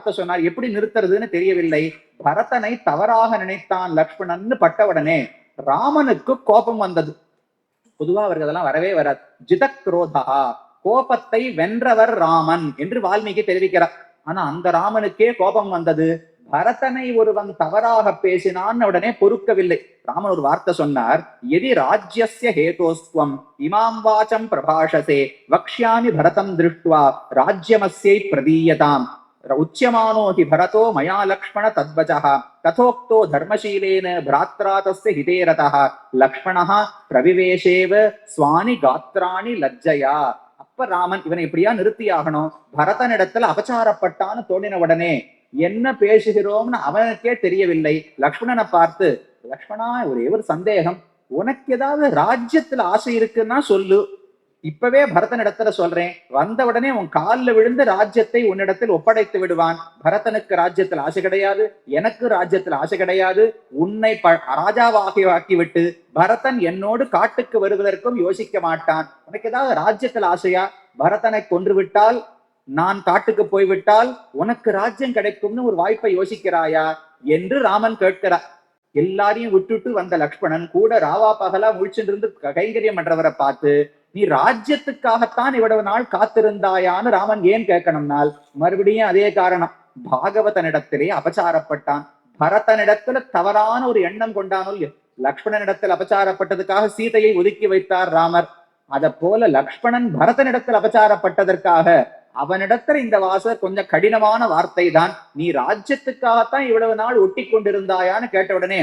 வார்த்தை சொன்னார் எப்படி நிறுத்துறதுன்னு தெரியவில்லை. பரதனை தவறாக நினைத்தான் லக்ஷ்மணன் பட்டவுடனே ராமனுக்கு கோபம் வந்தது. பொதுவா அவர்கள் அதெல்லாம் வரவே வராது. ஜிதக்ரோதா கோபத்தை வென்றவர் ராமன் என்று வால்மீகி தெரிவிக்கிறார். ஆனா அந்த ராமனுக்கே கோபம் வந்தது. பரதனை ஒருவன் தவறாக பேசினான் உடனே பொறுக்கவில்லை. ராமன் ஒரு வார்த்தை சொன்னார் எதி ராஜ்யசிய ஹேதோஸ்துவம் இமாம் வாச்சம் பிரபாஷசே வக்ஷ்யாமி பரதம் திருஷ்டுவா ராஜ்யமஸ்யை பிரதீயதாம். உச்சியமானோஹி பரதோ மயா லக்ஷ்மண தத்வஜா ததோக்தோ தர்மசீலேன பிராத்ரா தஸ்ய ஹிதே ரதः பிரவிவேஷேவ ஸ்வானி காத்ராணி லஜ்ஜயா அப்ப ராமன் இவனை இப்படியா நிறுத்தியாகணும் பரதனிடத்துல அபச்சாரப்பட்டான்னு தோணின உடனே என்ன பேசுகிறோம்னு அவனுக்கே தெரியவில்லை லக்ஷ்மணனை பார்த்து லக்ஷ்மணா ஒரே ஒரு சந்தேகம் உனக்கு ஏதாவது ராஜ்யத்துல ஆசை இருக்குன்னா சொல்லு இப்பவே பரதனிடத்துல சொல்றேன் வந்த உடனே உன் காலில் விழுந்து ராஜ்யத்தை உன்னிடத்தில் ஒப்படைத்து விடுவான். பரதனுக்கு ராஜ்யத்தில் ஆசை கிடையாது எனக்கு ராஜ்யத்தில் ஆசை கிடையாது. உன்னை ப ராஜாவாகி ஆக்கிவிட்டு பரதன் என்னோடு காட்டுக்கு வருவதற்கும் யோசிக்க மாட்டான். உனக்கு ஏதாவது ராஜ்யத்தில் ஆசையா? பரதனை கொன்று விட்டால் நான் காட்டுக்கு போய்விட்டால் உனக்கு ராஜ்யம் கிடைக்கும்னு ஒரு வாய்ப்பை யோசிக்கிறாயா? என்று ராமன் கேட்கிறார் எல்லாரையும் விட்டுட்டு வந்த லக்ஷ்மணன் கூட ராவா பகலா முழிச்சுட்டு இருந்து கைங்கரியம் பண்றவரை பார்த்து நீ ராஜ்யத்துக்காகத்தான் இவ்வளவு நாள் காத்திருந்தாயான்னு ராமன் ஏன் கேட்கணும்னால் மறுபடியும் அதே காரணம். பாகவதனிடத்திலே அபச்சாரப்பட்டான். பரதனிடத்துல தவறான ஒரு எண்ணம் கொண்டானோ லக்ஷ்மணனிடத்தில் அபச்சாரப்பட்டதுக்காக சீதையை ஒதுக்கி வைத்தார் ராமர். அத போல லக்ஷ்மணன் பரதனிடத்தில் அபச்சாரப்பட்டதற்காக அவனிடத்துல இந்த வாசர் கொஞ்சம் கடினமான வார்த்தை தான் நீ ராஜ்யத்துக்காகத்தான் இவ்வளவு நாள் ஒட்டி கொண்டிருந்தாயான்னு கேட்ட உடனே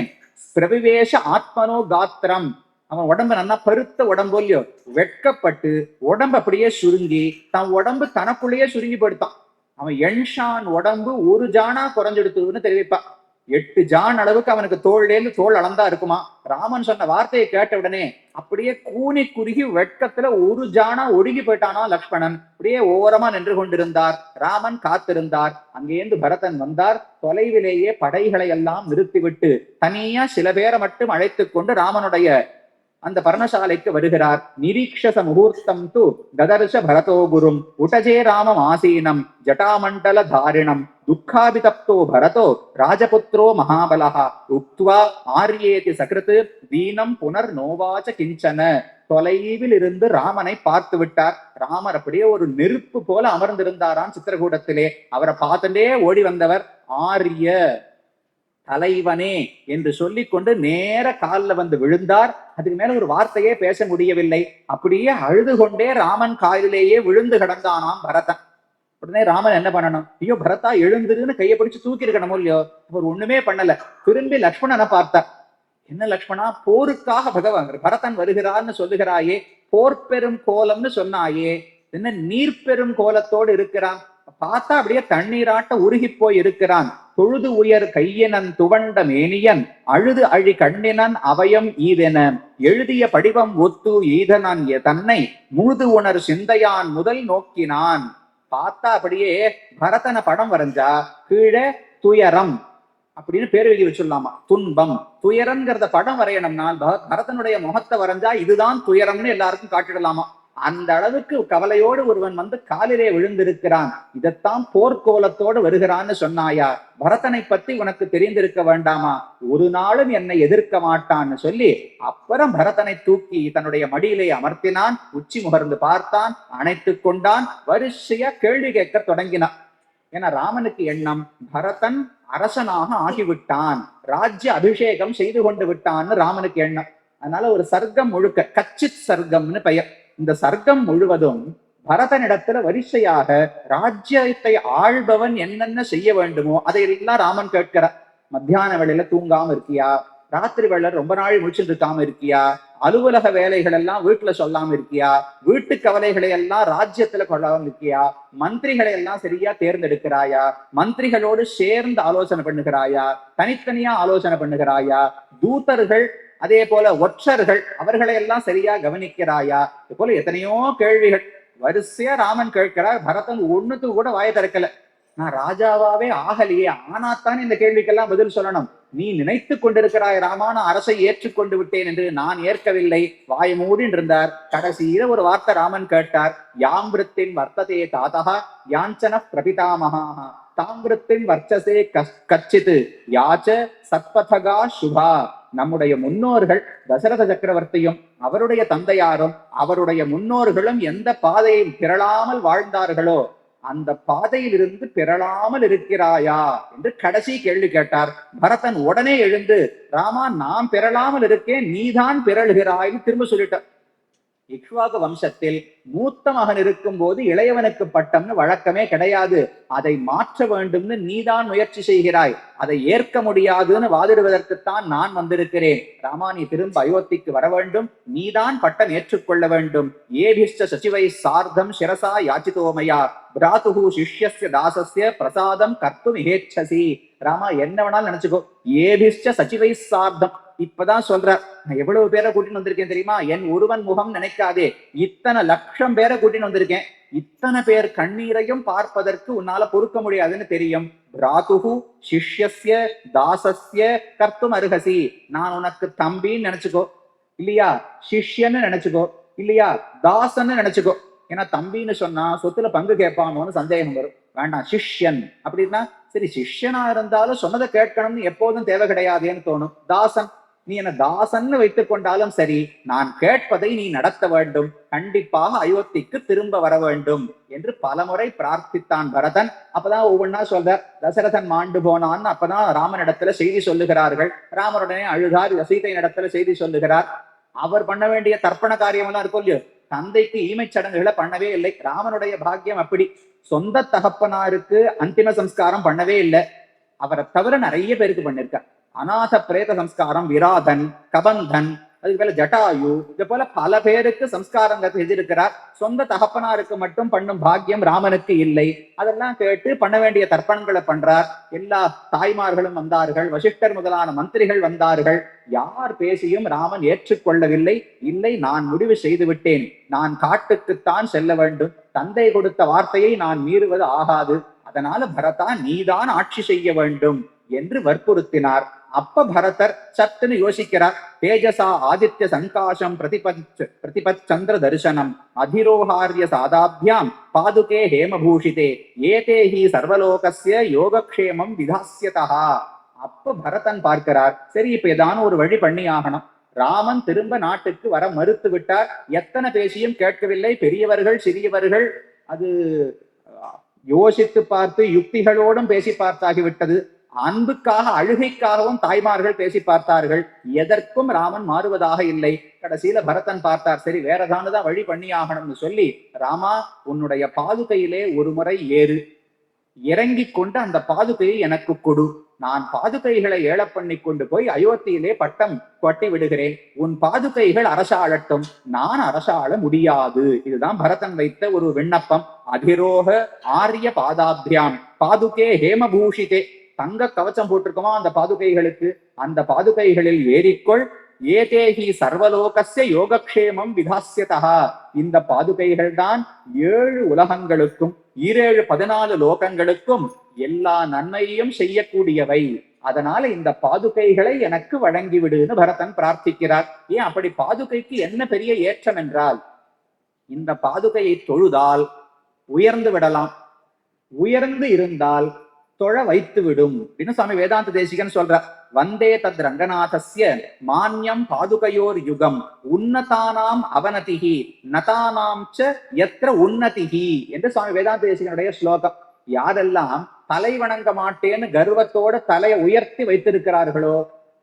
பிரவிவேஷ ஆத்மனோ காத்திரம். அவன் உடம்பு நல்லா பருத்த உடம்பு இல்லையோ? வெட்கப்பட்டு உடம்பு அப்படியே சுருங்கி தன் உடம்பு தனக்குள்ளேயே சுருங்கி போயிடுத்தான். அவன் எண்ஷான் உடம்பு ஒரு ஜானா குறைஞ்செடுத்துன்னு தெரிவிப்பான். எட்டு ஜான் அளவுக்கு அவனுக்கு தோல்லேருந்து தோல் அளந்தா இருக்குமா? ராமன் சொன்ன வார்த்தையை கேட்ட உடனே அப்படியே கூனி குறுகி வெட்கத்துல ஒரு ஜானா ஒடுங்கி போயிட்டானா லக்ஷ்மணன்? அப்படியே ஓரமா நின்று கொண்டிருந்தார். ராமன் காத்திருந்தார். அங்கேருந்து பரதன் வந்தார். தொலைவிலேயே படைகளை எல்லாம் நிறுத்திவிட்டு தனியா சில பேரை மட்டும் அழைத்து கொண்டு ராமனுடைய அந்த பர்ணசாலைக்கு வருகிறார். நிரீக்ஷச முகூர்த்தம் து ததர்ஷ பரதோ குரும். உடஜே ராமம் ஆசீனம். ஜட்டாமண்டல தாரிணம். துக்காபிதப்தோ பரதோ. ராஜபுத்திரோ மகாபலஹ. உக்த்வா ஆரியேதி சகிருத்து தீனம் புனர் நோவாச்ச கிஞ்சன. தொலைவில் இருந்து ராமனை பார்த்து விட்டார். ராமர் அப்படியே ஒரு நெருப்பு போல அமர்ந்திருந்தாராம் சித்திரகூடத்திலே. அவரை பார்த்துட்டே ஓடி வந்தவர் ஆரிய. தலைவனே என்று சொல்லிக்கொண்டு நேர காலில் வந்து விழுந்தார். அதுக்கு மேல ஒரு வார்த்தையே பேச முடியவில்லை. அப்படியே அழுது கொண்டே ராமன் காலிலேயே விழுந்து கிடந்தானாம் பரதன். உடனே ராமன் என்ன பண்ணணும்? ஐயோ பரதா எழுந்துருன்னு கையை பிடிச்சு தூக்கி இருக்கணுமோ இல்லையோ? அவர் ஒண்ணுமே பண்ணல. திரும்பி லக்ஷ்மணனை பார்த்தார். என்ன லக்ஷ்மணா? போருக்காக பகவான் பரதன் வருகிறார்னு சொல்லுகிறாயே போர் பெரும் கோலம்னு சொன்னாயே என்ன நீர் பெரும் கோலத்தோடு இருக்கிறான்? பார்த்தா அப்படியே தண்ணீராட்ட உருகி போய் இருக்கிறான். தொழுது உயர் கையினன் துவண்ட மேனியன் அழுது அழி கண்ணினன் அவயம் ஈதென. எழுதிய படிவம் ஒத்து ஈதனன் எ- தன்னை முழுது உணர் சிந்தையான் முதல் நோக்கினான். பார்த்தா அப்படியே பரதன படம் வரைஞ்சா கீழே துயரம் அப்படின்னு பேர் எழுதி வச்சுடலாமா? துன்பம். துயரம்ங்கிறத படம் வரையணும்னால் பர- பரதனுடைய முகத்தை வரைஞ்சா இதுதான் துயரம்னு எல்லாருக்கும் காட்டிடலாமா? அந்த அளவுக்கு கவலையோடு ஒருவன் வந்து காலிலே விழுந்திருக்கிறான். இதைத்தான் போர்க்கோலத்தோடு வருகிறான்னு சொன்னாயா? பரதனை பத்தி உனக்கு தெரிந்திருக்க வேண்டாமா? ஒரு நாளும் என்னை எதிர்க்க மாட்டான்னு சொல்லி அப்புறம் பரதனை தூக்கி தன்னுடைய மடியிலே அமர்த்தினான். உச்சி முகர்ந்து பார்த்தான். அணைத்துக் கொண்டான். வரிசையா கேள்வி கேட்க தொடங்கினான். ஏன்னா ராமனுக்கு எண்ணம் பரதன் அரசனாக ஆகிவிட்டான். ராஜ்ய அபிஷேகம் செய்து கொண்டு விட்டான்னு ராமனுக்கு எண்ணம். அதனால ஒரு சர்க்கம் முழுக்க கச்சித் சர்க்கம்னு பெயர். இந்த சர்க்கம் முழுவதும் பரதனிடத்துல வரிசையாக ராஜ்யத்தை ஆள்பவன் என்னென்ன செய்ய வேண்டுமோ அதையெல்லாம் ராமன் கேட்கிறார் மத்தியான வேளையில தூங்காம இருக்கியா? ராத்திரி வேளை ரொம்ப நாள் முடிச்சுட்டு இருக்காம இருக்கியா? அலுவலக வேலைகள் எல்லாம் வீட்டுல சொல்லாம இருக்கியா? வீட்டு கவலைகளை எல்லாம் ராஜ்யத்துல கொள்ளாம இருக்கியா? மந்திரிகளை எல்லாம் சரியா தேர்ந்தெடுக்கிறாயா? மந்திரிகளோடு சேர்ந்து ஆலோசனை பண்ணுகிறாயா? தனித்தனியா ஆலோசனை பண்ணுகிறாயா? தூதர்கள் அதே போல ஒற்றர்கள் அவர்களை எல்லாம் சரியா கவனிக்கிறாயா? இது போல எத்தனையோ கேள்விகள். வரிசையா ராமன் கேட்கிறார். பரதன் ஒண்ணுக்கு கூட வாய திறக்கல. நான் ராஜாவாவே ஆகலையே. ஆனாத்தான் இந்த கேள்விக்கெல்லாம் பதில் சொல்லணும். நீ நினைத்து கொண்டிருக்கிறாய் ராமான. அரசை ஏற்றுக்கொண்டு விட்டேன் என்று நான் ஏற்கவில்லை. வாய் மூடி இருந்தார் கடைசியில ஒரு வார்த்தை ராமன் கேட்டார். யாம்பிருத்தின் வர்த்ததே தாதா யாஞ்சன பிரபிதாமகா. தாம்பிருத்தின் வர்ச்சசே கஸ்- கச்சித் யாச்ச சத்பதகா சுபா. நம்முடைய முன்னோர்கள் தசரத சக்கரவர்த்தியும் அவருடைய தந்தையாரும் அவருடைய முன்னோர்களும் எந்த பாதையை பிறழாமல் வாழ்ந்தார்களோ அந்த பாதையில் இருந்து பிறழாமல் இருக்கிறாயா என்று கடைசி கேள்வி கேட்டார். பரதன் உடனே எழுந்து ராமா நான் பிறழாமல் இருக்கேன் நீதான் பிறழுகிறாய்னு திரும்ப சொல்லிட்டார். இக்ஷ்வாகு வம்சத்தில் மூத்த மகன் இருக்கும் போது இளையவனுக்கு பட்டம்னு வழக்கமே கிடையாது. அதை மாற்ற வேண்டும்னு நீதான் முயற்சி செய்கிறாய். அதை ஏற்க முடியாதுன்னு வாதிடுவதற்குத்தான் நான் வந்திருக்கிறேன். ராமா நீ திரும்ப அயோத்திக்கு வர வேண்டும். நீதான் பட்டம் ஏற்றுக்கொள்ள வேண்டும். ஏபிஷ்ட சச்சிவை சார்த்தம் சிரசா யாச்சிதோமையா. பிராத்துகு சிஷ்யஸ்ய தாசஸ்ய பிரசாதம் கர்த்தும் ஏச்சசி ராமா என்ன வேணாலும் நினைச்சுக்கோ. ஏபிஷ்ட சச்சிவை சார்த்தம் இப்பதான் சொல்ற நான் எவ்வளவு பேரை கூட்டின்னு வந்திருக்கேன் தெரியுமா? என் ஒருவன் முகம் நினைக்காதே. இத்தனை லட்சம் பேரை கூட்டின்னு வந்திருக்கேன். இத்தனை பேர் கண்ணீரையும் பார்ப்பதற்கு உன்னால பொறுக்க முடியாதுன்னு தெரியும். பிராத்துகு சிஷ்யசிய தாசஸ்ய கர்த்தும் அருகசி. நான் உனக்கு தம்பின்னு நினைச்சுக்கோ. இல்லையா? சிஷ்யன்னு நினைச்சுக்கோ. இல்லையா? தாசன்னு நினைச்சுக்கோ. ஏன்னா தம்பின்னு சொன்னா சொத்துல பங்கு கேட்பானோன்னு சந்தேகம் வரும். வேண்டாம். சிஷ்யன். அப்படின்னா சரி சிஷ்யனா இருந்தாலும் சொன்னதை கேட்கணும்னு எப்போதும் தேவை கிடையாதேன்னு தோணும். தாசன். நீ என்ன தாசன்னு வைத்துக் கொண்டாலும் சரி நான் கேட்பதை நீ நடத்த வேண்டும். கண்டிப்பாக அயோத்திக்கு திரும்ப வர வேண்டும் என்று பலமுறை பிரார்த்தித்தான் பரதன். அப்பதான் ஒவ்வொன்னா சொல்ற தசரதன் மாண்டு போனான்னு அப்பதான் ராமனிடத்துல செய்தி சொல்லுகிறார்கள். ராமருடனே அழுதார் சீதை இடத்துல செய்தி சொல்லுகிறார். அவர் பண்ண வேண்டிய தர்ப்பண காரியம் எல்லாம் இருக்கும் இல்லையோ? தந்தைக்கு ஈமை சடங்குகளை பண்ணவே இல்லை. ராமனுடைய பாக்கியம் அப்படி. சொந்த தகப்பனாருக்கு அந்திம சம்ஸ்காரம் பண்ணவே இல்லை. அவரை தவிர நிறைய பேருக்கு பண்ணிருக்கார் அநாத பிரேத சம்ஸ்காரம் விராதன் கபந்தன் அதுக்கு மேல ஜட்டாயு இது போல பல பேருக்கு சம்ஸ்காரம் செய்திருக்கிறார் சொந்த தகப்பனாருக்கு மட்டும் பண்ணும் பாக்கியம் ராமனுக்கு இல்லை. அதெல்லாம் கேட்டு பண்ண வேண்டிய தர்ப்பணங்களை பண்றார். எல்லா தாய்மார்களும் வந்தார்கள். வசிஷ்டர் முதலான மந்திரிகள் வந்தார்கள். யார் பேசியும் ராமன் ஏற்றுக்கொள்ளவில்லை. இல்லை நான் முடிவு செய்து விட்டேன் நான் காட்டுக்குத்தான் செல்ல வேண்டும். தந்தை கொடுத்த வார்த்தையை நான் மீறுவது ஆகாது. அதனால பரதா நீதான் ஆட்சி செய்ய வேண்டும். என்று வற்புறுத்தினார். அப்ப பரதர் சட்டுன்னு யோசிக்கிறார். தேஜசா ஆதித்ய சங்காசம் பிரதிபத் பிரதிபத் சந்திர தரிசனம். அதிரோஹாரிய சாதாபியாம் பாதுகே ஹேமபூஷிதே. ஏதே ஹி சர்வலோகசிய யோகக்ஷேமம் விதாசியதா அப்ப பரதன் பார்க்கிறார். சரி இப்ப ஏதான ஒரு வழி பண்ணி ஆகணும். ராமன் திரும்ப நாட்டுக்கு வர மறுத்து விட்டார். எத்தனை பேசியும் கேட்கவில்லை. பெரியவர்கள் சிறியவர்கள் அது யோசித்து பார்த்து யுக்திகளோடும் பேசி பார்த்தாகிவிட்டது அன்புக்காக அழுகைக்காகவும் தாய்மார்கள் பேசி பார்த்தார்கள். எதற்கும் ராமன் மாறுவதாக இல்லை. கடைசியில பரதன் பார்த்தார் சரி வேற தான் வழி பண்ணி ஆகணும்னு சொல்லி ராமா உன்னுடைய பாதுகையிலே ஒரு முறை ஏறு. இறங்கி கொண்டு அந்த பாதுகையை எனக்கு கொடு. நான் பாதுகைகளை ஏல பண்ணி கொண்டு போய் அயோத்தியிலே பட்டம் கொட்டி விடுகிறேன். உன் பாதுகைகள் அரசாளட்டும். நான் அரசாள முடியாது. இதுதான் பரதன் வைத்த ஒரு விண்ணப்பம். அதிரோக ஆரிய பாதாபியாம். பாதுகே ஹேமபூஷிதே. தங்க கவச்சம் போட்டிருக்கோமா அந்த பாதுகைகளுக்கு அந்த பாதுகைகளில் ஏறிக்கொள். ஏதேகி சர்வலோகசிய யோகக்ஷேமம் விதாசியதா இந்த பாதுகைகள் தான் ஏழு உலகங்களுக்கும் ஈரேழு பதினாலு லோகங்களுக்கும் எல்லா நன்மையையும் செய்யக்கூடியவை. அதனால இந்த பாதுகைகளை எனக்கு வழங்கிவிடுன்னு பரதன் பிரார்த்திக்கிறார். ஏன் அப்படி பாதுகைக்கு என்ன பெரிய ஏற்றம் என்றால் இந்த பாதுகையை தொழுதால் உயர்ந்து விடலாம். உயர்ந்து இருந்தால் தொழ வைத்து விடும் அப்படின்னு சுவாமி வேதாந்த தேசிகன் சொல்றார் வந்தே தத் ரங்கநாதஸ்ய மான்யம் பாதுகையோர் யுகம். உன்னதானாம் அவனதிகி நதானாம் ச எத்திர உன்னதிகி என்று சுவாமி வேதாந்த தேசிகனுடைய ஸ்லோகம். யாரெல்லாம் தலை வணங்க மாட்டேன்னு கர்வத்தோட தலையை உயர்த்தி வைத்திருக்கிறார்களோ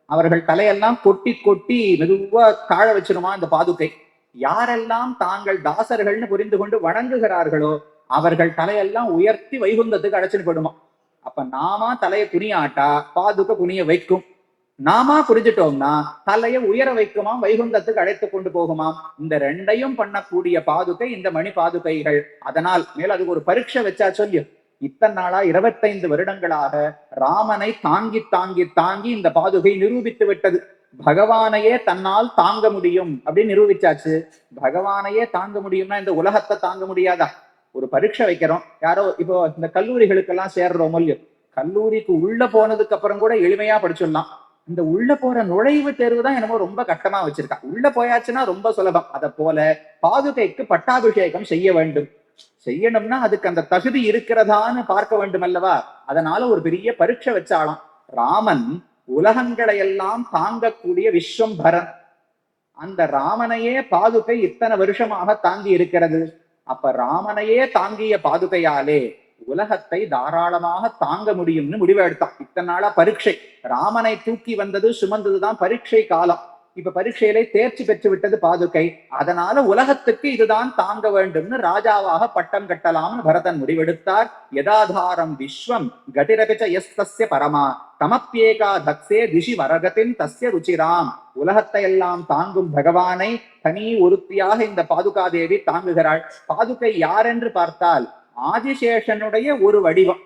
அவர்கள் தலையெல்லாம் கொட்டி கொட்டி மெதுவா தாழ வச்சிருமா இந்த பாதுகை? யாரெல்லாம் தாங்கள் தாசர்கள்னு புரிந்து கொண்டு வணங்குகிறார்களோ அவர்கள் தலையெல்லாம் உயர்த்தி வைகுந்தத்துக்கு அழைச்சிட்டு போயிடுமா? அப்ப நாமா தலையை குனியாட்டா பாதுக குனிய வைக்கும். நாமா குறிஞ்சிட்டோம்னா தலையை உயர வைக்குமாம் வைகுந்தத்துக்கு அழைத்து கொண்டு போகுமாம். இந்த ரெண்டையும் பண்ணக்கூடிய பாதுகை இந்த மணி பாதுகைகள் அதனால் மேல அதுக்கு ஒரு பரீட்சை வச்சா சொல்லி. இத்தனை நாளா இருபத்தைந்து வருடங்களாக ராமனை தாங்கி தாங்கி தாங்கி இந்த பாதுகை நிரூபித்து விட்டது. பகவானையே தன்னால் தாங்க முடியும். அப்படின்னு நிரூபிச்சாச்சு. பகவானையே தாங்க முடியும்னா இந்த உலகத்தை தாங்க முடியாதா? ஒரு பரீட்சை வைக்கிறோம். யாரோ இப்போ இந்த கல்லூரிகளுக்கெல்லாம் சேர்றோம் இல்லையோ கல்லூரிக்கு உள்ள போனதுக்கு அப்புறம் கூட எளிமையா படிச்சிடலாம். இந்த உள்ள போற நுழைவு தேர்வு தான் என்னமோ ரொம்ப கட்டமா வச்சிருக்கா. உள்ள போயாச்சுன்னா ரொம்ப சுலபம். அத போல பாதுகைக்கு பட்டாபிஷேகம் செய்ய வேண்டும். செய்யணும்னா அதுக்கு அந்த தகுதி இருக்கிறதான்னு பார்க்க வேண்டும் அல்லவா அதனால ஒரு பெரிய பரீட்சை வச்சாலாம். ராமன் உலகங்களை எல்லாம் தாங்கக்கூடிய விஸ்வம்பரன். அந்த ராமனையே பாதுகை இத்தனை வருஷமாக தாங்கி இருக்கிறது. அப்ப ராமனையே தாங்கிய பாதுகையாலே உலகத்தை தாராளமாக தாங்க முடியும்னு முடிவு எடுத்தான் இத்தனை நாளா பரீட்சை. ராமனை தூக்கி வந்தது சுமந்ததுதான் பரீட்சை காலம். இப்ப பரீட்சையிலே தேர்ச்சி பெற்று விட்டது பாதுகை அதனால உலகத்துக்கு இதுதான் தாங்க வேண்டும்னு ராஜாவாக பட்டம் கட்டலாம்னு பரதன் முடிவெடுத்தார். யதாதாரம் விஸ்வம் கட்டிரபிச்ச எஸ் தஸ்ய பரமா தமப்பியேகா தக்ஸே திஷி வரகத்தின் தஸ்ய ருச்சிராம். உலகத்தை எல்லாம் தாங்கும் பகவானை தனி ஒருத்தியாக இந்த பாதுகாதேவி தாங்குகிறாள். பாதுகை யார் என்று பார்த்தால் ஆதிசேஷனுடைய ஒரு வடிவம்.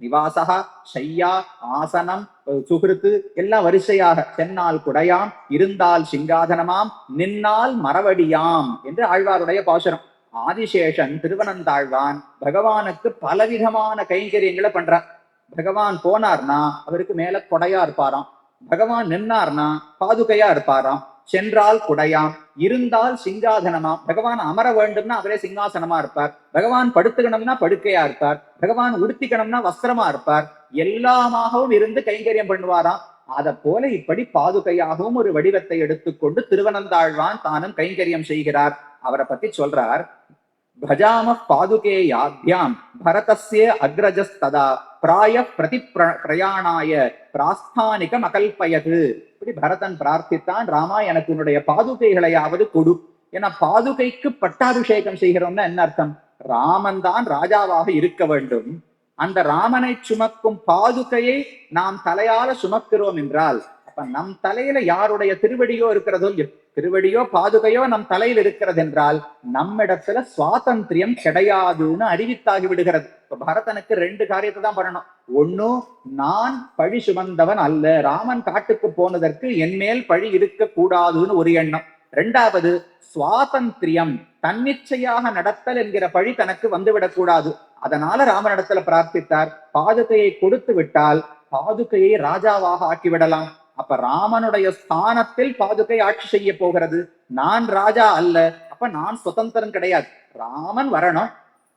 நிவாசகா ஷையா ஆசனம் சுகிருத்து எல்லாம் வரிசையாக சென்னால் குடையாம் இருந்தால் சிங்காதனமாம் நின்னால் மரவடியாம் என்று ஆழ்வாருடைய பாசுரம். ஆதிசேஷன் திருவனந்தாழ்வான் பகவானுக்கு பலவிதமான கைங்கரியங்களை பண்றார். பகவான் போனார்னா அவருக்கு மேல கொடையா இருப்பாராம். பகவான் நின்னார்னா பாதுகையா இருப்பாராம். சென்றால் குடையாம் இருந்தால் சிங்காதனமாம் பகவான் அமர வேண்டும்னா அவரே சிங்காசனமா இருப்பார். பகவான் படுத்துக்கணும்னா படுக்கையா இருப்பார். பகவான் உடுத்திக்கணும்னா வஸ்திரமா இருப்பார். எல்லாமாகவும் இருந்து கைங்கரியம் பண்ணுவாராம். அதை போல இப்படி பாதுகையாகவும் ஒரு வடிவத்தை எடுத்துக்கொண்டு திருவனந்தாழ்வான் தானும் கைங்கரியம் செய்கிறார். அவரை பத்தி சொல்றார் பஜாம பாதுகேயாத்யாம் பரதசிய அக்ரஜஸ்ததா பிராய பிரதி பிரயாணாய பிராஸ்தானிகம் அகல்பயது இப்படி பரதன் பிரார்த்தித்தான் ராமா எனக்கு உன்னுடைய பாதுகைகளையாவது கொடு. ஏன்னா பாதுகைக்கு பட்டாபிஷேகம் செய்கிறோம்னா என்ன அர்த்தம்? ராமன் தான் ராஜாவாக இருக்க வேண்டும். அந்த ராமனை சுமக்கும் பாதுகையை நாம் தலையால சுமக்கிறோம் என்றால் அப்ப நம் தலையில யாருடைய திருவடியோ இருக்கிறதோ திருவடியோ பாதுகையோ நம் தலையில் இருக்கிறது என்றால் நம்மிடத்துல சுவாதந்திரியம் கிடையாதுன்னு அறிவித்தாகி விடுகிறது. இப்ப பரதனுக்கு ரெண்டு காரியத்தை தான் பண்ணணும். ஒண்ணு நான் பழி சுமந்தவன் அல்ல. ராமன் காட்டுக்கு போனதற்கு என்மேல் பழி இருக்க கூடாதுன்னு ஒரு எண்ணம். ரெண்டாவது சுவாதந்திரியம் தன்னிச்சையாக நடத்தல் என்கிற பழி தனக்கு வந்துவிடக்கூடாது அதனால ராமனிடத்துல பிரார்த்தித்தார் பாதுகையை கொடுத்து விட்டால் பாதுகையை ராஜாவாக ஆக்கிவிடலாம் அப்ப ராமனுடைய ஸ்தானத்தில் பாதுகை ஆட்சி செய்ய போகிறது. நான் ராஜா அல்ல. அப்ப நான் சுதந்திரன் கிடையாது. ராமன் வரணும்.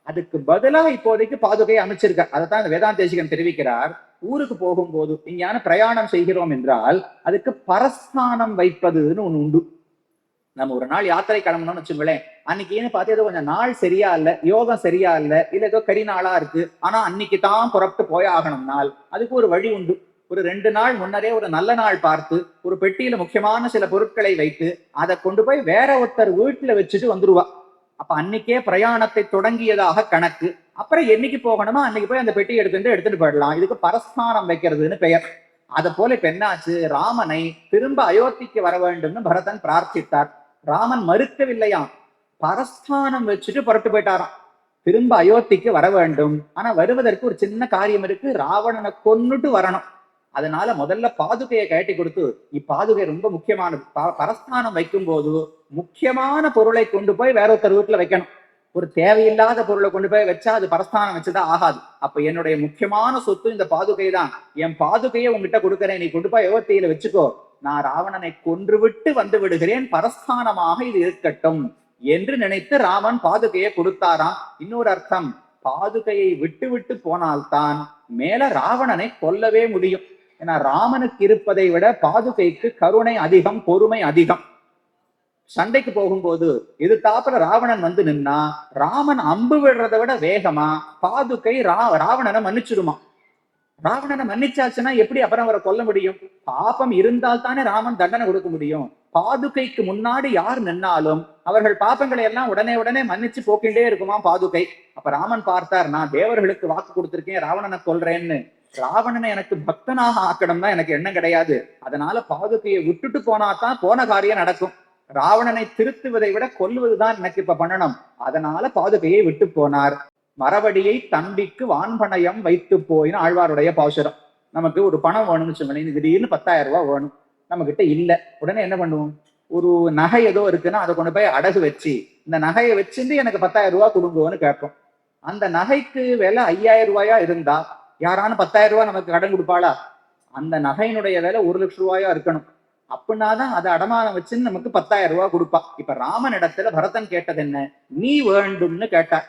அதுக்கு பதிலா இப்போதைக்கு பாதுகையை அமைச்சிருக்க அதைத்தான் இந்த வேதாந்தேசிகன் தெரிவிக்கிறார். ஊருக்கு போகும்போது இங்கேயான பிரயாணம் செய்கிறோம் என்றால் அதுக்கு பரஸ்தானம் வைப்பதுன்னு ஒண்ணு உண்டு. நம்ம ஒரு நாள் யாத்திரை கிளம்பணும்னு வச்சுங்களேன். அன்னைக்குன்னு பார்த்து ஏதோ கொஞ்சம் நாள் சரியா இல்ல யோகம் சரியா இல்ல இல்ல ஏதோ கரி நாளா இருக்கு. ஆனா அன்னைக்கு தான் புறப்பட்டு போய் ஆகணும்னால் அதுக்கு ஒரு வழி உண்டு. ஒரு ரெண்டு நாள் முன்னரே ஒரு நல்ல நாள் பார்த்து ஒரு பெட்டியில முக்கியமான சில பொருட்களை வைத்து அதை கொண்டு போய் வேற ஒருத்தர் வீட்டுல வச்சுட்டு வந்துருவா. அப்ப அன்னைக்கே பிரயாணத்தை தொடங்கியதாக கணக்கு. அப்புறம் என்னைக்கு போகணுமோ அன்னைக்கு போய் அந்த பெட்டியை எடுத்துட்டு எடுத்துட்டு போயிடலாம். இதுக்கு பரஸ்தானம் வைக்கிறதுன்னு பெயர். அத போல இப்ப என்னாச்சு? ராமனை திரும்ப அயோத்திக்கு வர வேண்டும்னு பரதன் பிரார்த்தித்தார். ராமன் மறுக்கவில்லையாம். பரஸ்தானம் வச்சுட்டு புறட்டு போயிட்டாராம். திரும்ப அயோத்திக்கு வர வேண்டும். ஆனா வருவதற்கு ஒரு சின்ன காரியம் இருக்கு. ராவணனை கொன்னுட்டு வரணும். அதனால முதல்ல பாதுகையை கட்டி கொடுத்து இப்பாதுகை ரொம்ப முக்கியமானது ப- பரஸ்தானம் வைக்கும் போது முக்கியமான பொருளை கொண்டு போய் வேற ஒருத்தர் வீட்டுல வைக்கணும். ஒரு தேவையில்லாத பொருளை கொண்டு போய் வச்சா அது பரஸ்தானம் வச்சுதான் ஆகாது. அப்ப என்னுடைய முக்கியமான சொத்து இந்த பாதுகை தான். என் பாதுகையை உங்ககிட்ட கொடுக்கறேன். நீ கொண்டு போய் யோகத்தையில வச்சுக்கோ. நான் ராவணனை கொன்று விட்டு வந்து விடுகிறேன். பரஸ்தானமாக இது இருக்கட்டும் என்று நினைத்து ராமன் பாதுகையை கொடுத்தாராம். இன்னொரு அர்த்தம் பாதுகையை விட்டு விட்டு போனால்தான் மேல ராவணனை கொல்லவே முடியும். ஏன்னா ராமனுக்கு இருப்பதை விட பாதுகைக்கு கருணை அதிகம் பொறுமை அதிகம். சண்டைக்கு போகும்போது இது தாப்புல ராவணன் வந்து நின்னா ராமன் அம்பு விடுறதை விட வேகமா பாதுகை ரா ராவணனை மன்னிச்சிருமா? ராவணனை மன்னிச்சாச்சுன்னா எப்படி அப்புறம் அவரை கொல்ல முடியும்? பாபம் இருந்தால் தானே ராமன் தண்டனை கொடுக்க முடியும். பாதுகைக்கு முன்னாடி யார் நின்னாலும் அவர்கள் பாப்பங்களை எல்லாம் உடனே உடனே மன்னிச்சு போக்கிண்டே இருக்குமா பாதுகை. அப்ப ராமன் பார்த்தார் நான் தேவர்களுக்கு வாக்கு கொடுத்திருக்கேன் ராவணனை கொல்றேன்னு. ராவணனை எனக்கு பக்தனாக ஆக்கணும் தான் எனக்கு எண்ணம் கிடையாது. அதனால பாதுகையை விட்டுட்டு போனாதான் போன காரியம் நடக்கும். ராவணனை திருத்துவதை விட கொல்லுவதுதான் எனக்கு இப்ப பண்ணணும். அதனால பாதுகையை விட்டு போனார். மரவடியை தம்பிக்கு வான்பணயம் வைத்து போயின்னு ஆழ்வாருடைய பாசுரம். நமக்கு ஒரு பணம் வேணும்னு வச்சுக்கோங்களேன். திடீர்னு பத்தாயிரம் ரூபாய் வேணும். நம்ம கிட்ட இல்ல. உடனே என்ன பண்ணுவோம்? ஒரு நகை ஏதோ இருக்குன்னா அதை கொண்டு போய் அடகு வச்சு இந்த நகையை வச்சிருந்து எனக்கு பத்தாயிரம் ரூபாய் கொடுங்கன்னு கேட்போம். அந்த நகைக்கு விலை ஐயாயிரம் ரூபாயா இருந்தா யாரான பத்தாயிரம் ரூபாய் நமக்கு கடன் கொடுப்பாளா? அந்த நகையினுடைய விலை ஒரு லட்சம் ரூபாயா இருக்கணும். அப்படின்னாதான் அதை அடமானம் வச்சுன்னு நமக்கு பத்தாயிரம் ரூபாய் கொடுப்பா. இப்ப ராமன் இடத்துல பரதன் கேட்டது என்ன? நீ வேண்டும்னு கேட்டா.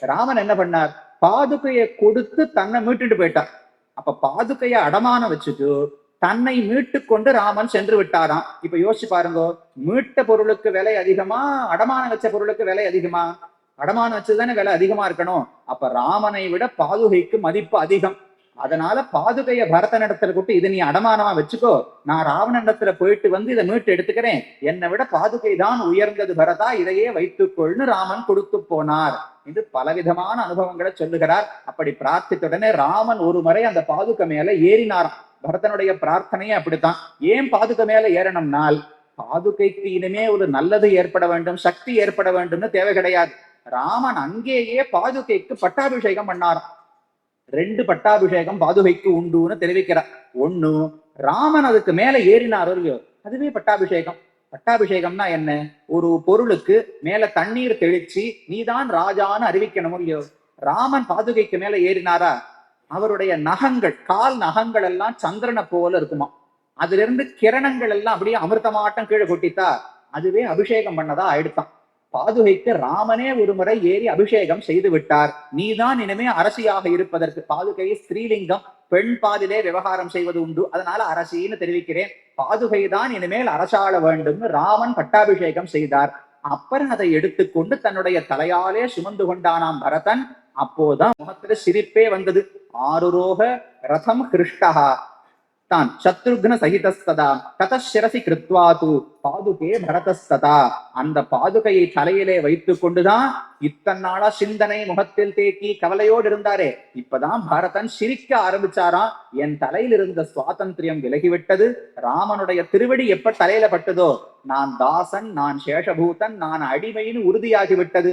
ராமன் என்ன பண்ணார்? பாதுகையை கொடுத்து தன்னை மீட்டுட்டு போயிட்டார். அப்ப பாதுகையை அடமானம் வச்சுட்டு தன்னை மீட்டு கொண்டு ராமன் சென்று விட்டாராம். இப்ப யோசிச்சு பாருங்க மீட்ட பொருளுக்கு விலை அதிகமா அடமானம் வச்ச பொருளுக்கு விலை அதிகமா? அடமானம் வச்சுதானே விலை அதிகமா இருக்கணும். அப்ப ராமனை விட பாதுகைக்கு மதிப்பு அதிகம். அதனால பாதுகைய பரதனிடத்துல கூட்டு இதை நீ அடமானமா வச்சுக்கோ. நான் ராவணனிடத்துல போயிட்டு வந்து இதை மீட்டு எடுத்துக்கிறேன். என்னை விட பாதுகை தான் உயர்ந்தது பரதா. இதையே வைத்துக்கொள்னு ராமன் கொடுத்து போனார் இது பலவிதமான அனுபவங்களை சொல்லுகிறார். அப்படி பிரார்த்தித்துடனே ராமன் ஒரு முறை அந்த பாதுகை மேல ஏறினாராம் பரதனுடைய பிரார்த்தனையே அப்படித்தான். ஏன் பாதுகை மேல ஏறணும்னால் பாதுகைக்கு இனிமே ஒரு நல்லது ஏற்பட வேண்டும் சக்தி ஏற்பட வேண்டும்னு தேவை கிடையாது. ராமன் அங்கேயே பாதுகைக்கு பட்டாபிஷேகம் பண்ணாராம் ரெண்டு பட்டாபிஷேகம் பாதுகைக்கு உண்டுன்னு தெரிவிக்கிறார். ஒண்ணு ராமன் அதுக்கு மேல ஏறினாரோ இல்லையோ அதுவே பட்டாபிஷேகம். பட்டாபிஷேகம்னா என்ன? ஒரு பொருளுக்கு மேல தண்ணீர் தெளிச்சு நீதான் ராஜான்னு அறிவிக்கணும் இல்லையோ? ராமன் பாதுகைக்கு மேல ஏறினாரா? அவருடைய நகங்கள் கால் நகங்கள் எல்லாம் சந்திரனை போல இருக்குமா? அதுல இருந்து கிரணங்கள் எல்லாம் அப்படியே அமிர்தமாட்டம் கீழே கொட்டித்தா அதுவே அபிஷேகம் பண்ணதா ஆயிடுத்தான். பாதுகைக்கு ராமனே ஒரு முறை ஏறி அபிஷேகம் செய்து விட்டார். நீதான் இனிமே அரசியாக இருப்பதற்கு பாதுகை ஸ்ரீலிங்கம் பெண் பாதிலே விவகாரம் செய்வது உண்டு. அதனால அரசின்னு தெரிவிக்கிறேன். பாதுகை தான் இனிமேல் அரசாள வேண்டும் ராமன் பட்டாபிஷேகம் செய்தார். அப்புறம் அதை எடுத்துக்கொண்டு தன்னுடைய தலையாலே சுமந்து கொண்டானாம் பரதன். அப்போதான் முகத்துல சிரிப்பே வந்தது. ஆருரோக ரதம் கிருஷ்டகா தான் சத்ருக்ன சகிதஸ்ததா கதசிரசி கிருத்வா பாதுகே பரதஸ்ததா. அந்த பாதுகையை தலையிலே வைத்துக் கொண்டுதான் இத்தனை நாளா சிந்தனை முகத்தில் தேக்கி கவலையோடு இருந்தாரே. இப்பதான் பரதன் சிரிக்க ஆரம்பிச்சாராம். என் தலையில் இருந்த சுவாதந்திரியம் விலகிவிட்டது. ராமனுடைய திருவடி எப்ப தலையில பட்டதோ நான் தாசன் நான் சேஷபூதன் நான் அடிமைன்னு உறுதியாகி விட்டது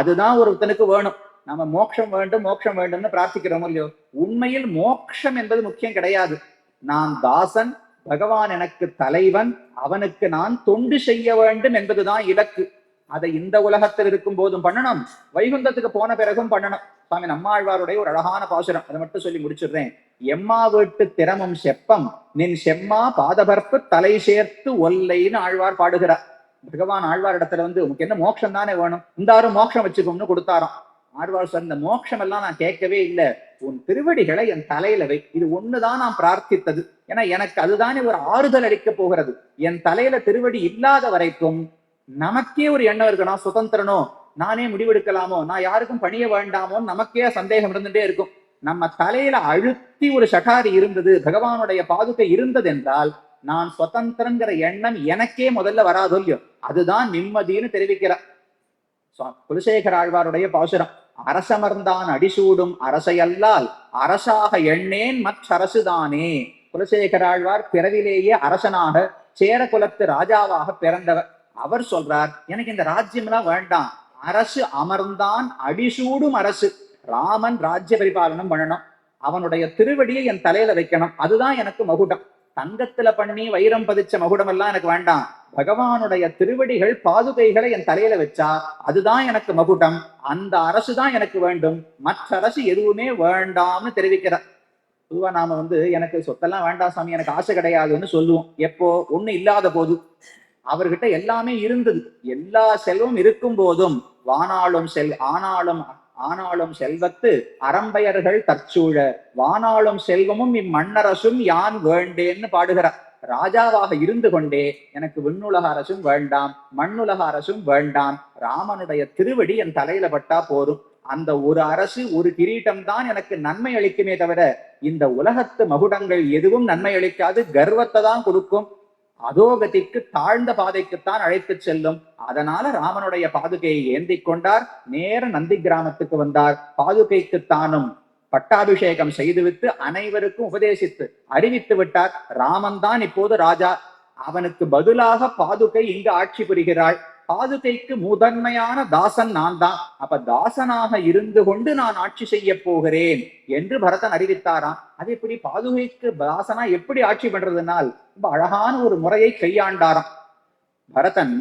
அதுதான் ஒருத்தனுக்கு வேணும். நம்ம மோட்சம் வேண்டும் மோட்சம் வேண்டும்னு பிரார்த்திக்கிறோமோ இல்லையோ? உண்மையில் மோட்சம் என்பது முக்கியம் கிடையாது. நான் தாசன் பகவான் எனக்கு தலைவன் அவனுக்கு நான் தொண்டு செய்ய வேண்டும் என்பதுதான் இலக்கு. அதை இந்த உலகத்தில் இருக்கும் போதும் பண்ணணும். வைகுந்தத்துக்கு போன பிறகும் பண்ணணும். சுவாமி நம்மாழ்வாருடைய ஒரு அழகான பாசுரம். அதை மட்டும் சொல்லி முடிச்சிடுறேன். எம்மா வீட்டு திறமும் செப்பம் நின் செம்மா பாதபர்ப்பு தலை சேர்த்து ஒல்லைன்னு ஆழ்வார் பாடுகிறார். பகவான் ஆழ்வார் இடத்துல வந்து உனக்கு என்ன மோட்சம் தானே வேணும்? இந்தாரும் மோட்சம் வச்சுக்கோம்னு கொடுத்தாராம். ஆழ்வார் சார் இந்த மோட்சம் எல்லாம் நான் கேட்கவே இல்லை. உன் திருவடிகளை என் தலையில வை. இது ஒண்ணுதான் நான் பிரார்த்தித்தது. ஏன்னா எனக்கு அதுதானே ஒரு ஆறுதல் அளிக்க போகிறது. என் தலையில திருவடி இல்லாத வரைக்கும் நமக்கே ஒரு எண்ணம் இருக்கு. நான் சுதந்திரனோ? நானே முடிவெடுக்கலாமோ? நான் யாருக்கும் பணிய வேண்டாமோ? நமக்கே சந்தேகம் இருந்துட்டே இருக்கும். நம்ம தலையில அழுத்தி ஒரு சகாரி இருந்தது பகவானுடைய பாதுகை இருந்தது என்றால் நான் சுதந்திரங்கிற எண்ணம் எனக்கே முதல்ல வராதோ இல்லையோ? அதுதான் நிம்மதின்னு தெரிவிக்கிறார். சுவா- குலசேகர ஆழ்வாருடைய பாசுரம். அரசமர்ந்தான் அடிசூடும் அரசையல்லால் அரசாக எண்ணேன் மற்றரசுதானே. குலசேகராழ்வார் பிறவிலேயே அரசனாக சேர குலத்து ராஜாவாக பிறந்தவர். அவர் சொல்றார் எனக்கு இந்த ராஜ்யம்லாம் வேண்டாம். அரசு அமர்ந்தான் அடிசூடும் அரசு. ராமன் ராஜ்ய பரிபாலனம் பண்ணணும். அவனுடைய திருவடியை என் தலையில வைக்கணும். அதுதான் எனக்கு மகுடம். தங்கத்துல பண்ணி வைரம் பதிச்ச மகுடம் எல்லாம் எனக்கு வேண்டாம். பகவானுடைய திருவடிகள் பாதுகைகளை என் தலையில வச்சா அதுதான் எனக்கு மகுடம். அந்த அரசு தான் எனக்கு வேண்டும். மற்ற அரசு எதுவுமே வேண்டாம்னு தெரிவிக்கிறார். பொதுவா நாம வந்து எனக்கு சொத்தெல்லாம் வேண்டாம் சாமி எனக்கு ஆசை கிடையாதுன்னு சொல்லுவோம். எப்போ? ஒண்ணு இல்லாத போது. அவர்கிட்ட எல்லாமே இருந்தது. எல்லா செல்வம் இருக்கும் போதும் வானாலும் செல் ஆனாலும் ஆனாலும் செல்வத்து அறம்பெயர்கள் தற்சூழ. வானாலும் செல்வமும் இம்மன்னரசும் யான் வேண்டேன்னு பாடுகிறார். ராஜாவாக இருந்து கொண்டே எனக்கு விண்ணுலக அரசும் வேண்டாம் மண்ணுலக அரசும் வேண்டாம். ராமனுடைய திருவடி என் தலையில பட்டா போதும். அந்த ஒரு அரசு ஒரு கிரீட்டம் தான் எனக்கு நன்மை அளிக்குமே தவிர இந்த உலகத்து மகுடங்கள் எதுவும் நன்மை அளிக்காது கர்வத்தை தான் கொடுக்கும். அதோகதிக்கு தாழ்ந்த பாதைக்குத்தான் அழைத்து செல்லும். அதனால ராமனுடைய பாதுகையை ஏந்தி கொண்டார். நேர நந்தி கிராமத்துக்கு வந்தார். பாதுகைக்கு தானும் பட்டாபிஷேகம் செய்துவிட்டு அனைவருக்கும் உபதேசித்து அறிவித்து விட்டார். ராமன் தான் இப்போது ராஜா. அவனுக்கு பதிலாக பாதுகை இங்கு ஆட்சி புரிகிறாள். பாதுகைக்கு முதன்மையான தாசன் நான் தான். அப்ப தாசனாக இருந்து கொண்டு நான் ஆட்சி செய்ய போகிறேன் என்று பரதன் அறிவித்தாராம். அது எப்படி பாதுகைக்கு தாசனா எப்படி ஆட்சி பண்றதுனால் ரொம்ப அழகான ஒரு முறையை கையாண்டாராம். பரதன்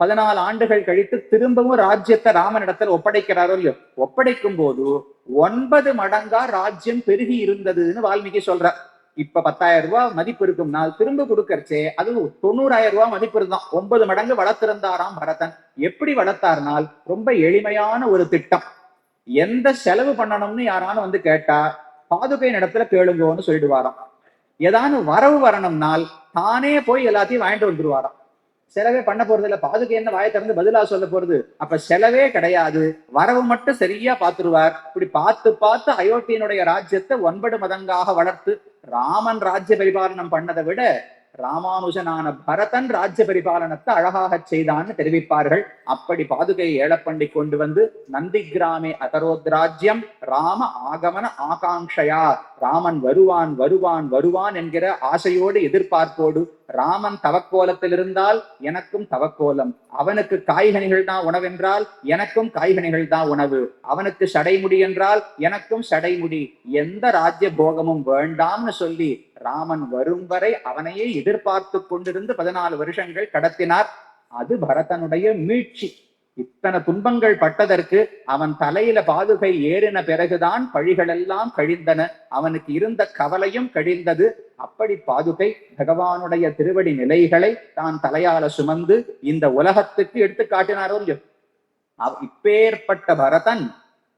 பதினாலு ஆண்டுகள் கழித்து திரும்பவும் ராஜ்யத்தை ராமனிடத்தில் ஒப்படைக்கிறாரோ இல்லையோ? ஒப்படைக்கும் போது ஒன்பது மடங்கா ராஜ்யம் பெருகி இருந்ததுன்னு வால்மீகி சொல்றார். இப்ப பத்தாயிரம் ரூபாய் மதிப்பு இருக்கும்னா திரும்ப கொடுக்கறச்சே அது தொண்ணூறாயிரம் ரூபாய் மதிப்பு இருந்தான். ஒன்பது மடங்கு வளர்த்திருந்தாராம் பரதன். எப்படி வளர்த்தார்னால் ரொம்ப எளிமையான ஒரு திட்டம். எந்த செலவு பண்ணணும்னு யாரானு வந்து கேட்டா பாதுகை இடத்துல கேளுங்கோன்னு சொல்லிடுவாராம். ஏதானு வரவு வரணும்னால் தானே போய் எல்லாத்தையும் வாங்கிட்டு வந்துருவாராம். செலவே பண்ண போறது இல்ல. பாதுகை என்ன வாயை திறந்து பதிலா சொல்ல போறது? அப்ப செலவே கிடையாது. வரவு மட்டும் சரியா பாத்துருவார் இப்படி பார்த்து பார்த்து அயோத்தியனுடைய ராஜ்யத்தை ஒன்பது மதங்காக வளர்த்து ராமன் ராஜ்ய பரிபாலனம் பண்ணதை விட ராமானுஜனான பரதன் ராஜ்ய பரிபாலனத்தை அழகாக செய்தான்னு தெரிவிப்பார்கள். அப்படி பாதுகையை ஏழப்பண்டி கொண்டு வந்து நந்தி கிராமே அகரோத்ராஜ்யம் ராம ஆகமன ஆகாங்கையா ராமன் வருவான் வருவான் வருவான் என்கிற ஆசையோடு எதிர்பார்ப்போடு ராமன் தவக்கோலத்தில் இருந்தால் எனக்கும் தவக்கோலம். அவனுக்கு காய்கனிகள் தான் உணவென்றால் எனக்கும் காய்கனிகள் தான் உணவு. அவனுக்கு சடைமுடி என்றால் எனக்கும் சடைமுடி. எந்த ராஜ்ய போகமும் வேண்டாம்னு சொல்லி ராமன் வரும் வரை அவனையே எதிர்பார்த்து கொண்டிருந்து பதினாலு வருஷங்கள் கடத்தினார். அது பரதனுடைய மீட்சி. இத்தனை துன்பங்கள் பட்டதற்கு அவன் தலையில பாதுகை ஏறின பிறகுதான் பழிகளெல்லாம் கழிந்தன. அவனுக்கு இருந்த கவலையும் கழிந்தது அப்படி பாதுகை பகவானுடைய திருவடி நிலைகளை தான் தலையால சுமந்து இந்த உலகத்துக்கு எடுத்து காட்டினாரோ அவ்- இப்பேற்பட்ட பரதன்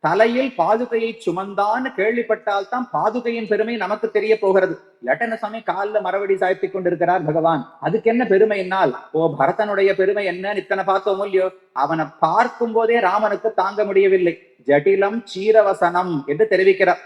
தலையில் பாதுகையை சுமந்தான்னு கேள்விப்பட்டால் தான் பாதுகையின் பெருமை நமக்கு தெரிய போகிறது. லட்டன சுவாமி கால்ல மரவடி சாய்த்தி கொண்டிருக்கிறார் பகவான். அதுக்கு என்ன பெருமை என்னால்? ஓ பரதனுடைய பெருமை என்னன்னு இத்தனை பார்த்தோம் இல்லையோ? அவனை பார்க்கும் போதே ராமனுக்கு தாங்க முடியவில்லை. ஜட்டிலம் சீரவசனம் என்று தெரிவிக்கிறார்.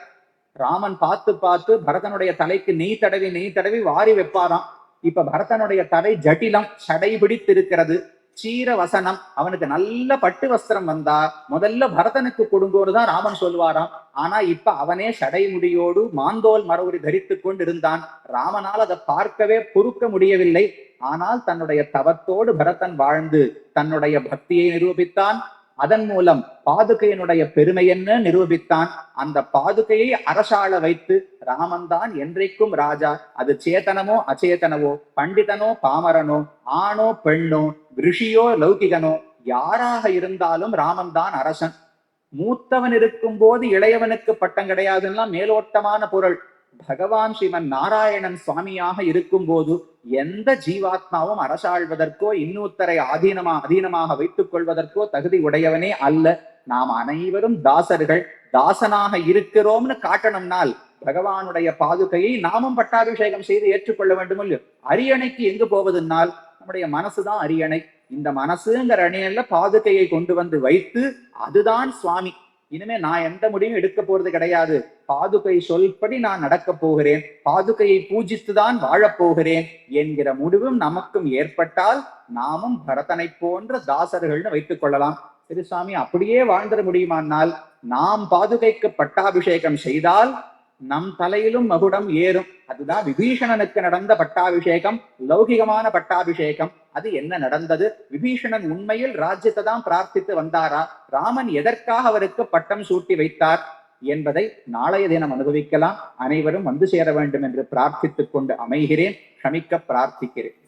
ராமன் பார்த்து பார்த்து பரதனுடைய தலைக்கு நெய் தடவி நெய் தடவி வாரி வைப்பாராம். இப்ப பரதனுடைய தலை ஜட்டிலம் சடை பிடித்திருக்கிறது சீர வசனம். அவனுக்கு நல்ல பட்டு வஸ்திரம் வந்தா முதல்ல பரதனுக்கு கொடுங்கோடு தான் ராமன் சொல்லுவாராம். ஆனா இப்ப அவனே சடைமுடியோடு மாந்தோல் மரவுரி தரித்து கொண்டு இருந்தான் ராமனால் அதை பார்க்கவே பொறுக்க முடியவில்லை. ஆனால் தன்னுடைய தவத்தோடு பரதன் வாழ்ந்து தன்னுடைய பக்தியை நிரூபித்தான். அதன் மூலம் பாதுகையினுடைய பெருமை என்ன? நிரூபித்தான். அந்த பாதுகையை அரசாள வைத்து ராமன் தான் என்றைக்கும் ராஜா. அது சேதனமோ அச்சேதனவோ பண்டிதனோ பாமரனோ? ஆணோ பெண்ணோ? ரிஷியோ லௌகிகனோ? யாராக இருந்தாலும் ராமன் தான் அரசன். மூத்தவன் இருக்கும் போது இளையவனுக்கு பட்டம் கிடையாதுன்னா மேலோட்டமான பொருள். பகவான் ஸ்ரீமன் நாராயணன் சுவாமியாக இருக்கும் போது எந்த ஜீவாத்மாவும் அரசாழ்வதற்கோ இன்னொருத்தரை ஆதீனமா அதீனமாக வைத்துக் கொள்வதற்கோ தகுதி உடையவனே அல்ல. நாம் அனைவரும் தாசர்கள். தாசனாக இருக்கிறோம்னு காட்டணும்னால் பகவானுடைய பாதுகையை நாமும் பட்டாபிஷேகம் செய்து ஏற்றுக்கொள்ள வேண்டும் இல்லையோ? அரியணைக்கு எங்கு போவதுனால் நம்முடைய மனசுதான் அரியணை. இந்த மனசுங்கிற அணியில பாதுகையை கொண்டு வந்து வைத்து அதுதான் சுவாமி. இனிமே நான் எந்த முடிவும் எடுக்க போறது கிடையாது. பாதுகை சொல்படி நான் நடக்க போகிறேன். பாதுகையை பூஜித்துதான் வாழப் போகிறேன் என்கிற முடிவும் நமக்கும் ஏற்பட்டால் நாமும் பரதனை போன்ற தாசர்கள்னு வைத்துக் கொள்ளலாம். திருசாமி அப்படியே வாழ்ந்துட முடியுமானால் நாம் பாதுகைக்கு பட்டாபிஷேகம் செய்தால் நம் தலையிலும் மகுடம் ஏறும். அதுதான் விபீஷணனுக்கு நடந்த பட்டாபிஷேகம் லௌகிகமான பட்டாபிஷேகம். அது என்ன நடந்தது? விபீஷணன் உண்மையில் ராஜ்யத்தை தான் பிரார்த்தித்து வந்தாரா? ராமன் எதற்காக அவருக்கு பட்டம் சூட்டி வைத்தார் என்பதை நாளைய தினம் அனுபவிக்கலாம். அனைவரும் வந்து சேர வேண்டும் என்று பிரார்த்தித்துக் கொண்டு அமைகிறேன். க்ஷமிக்க பிரார்த்திக்கிறேன்.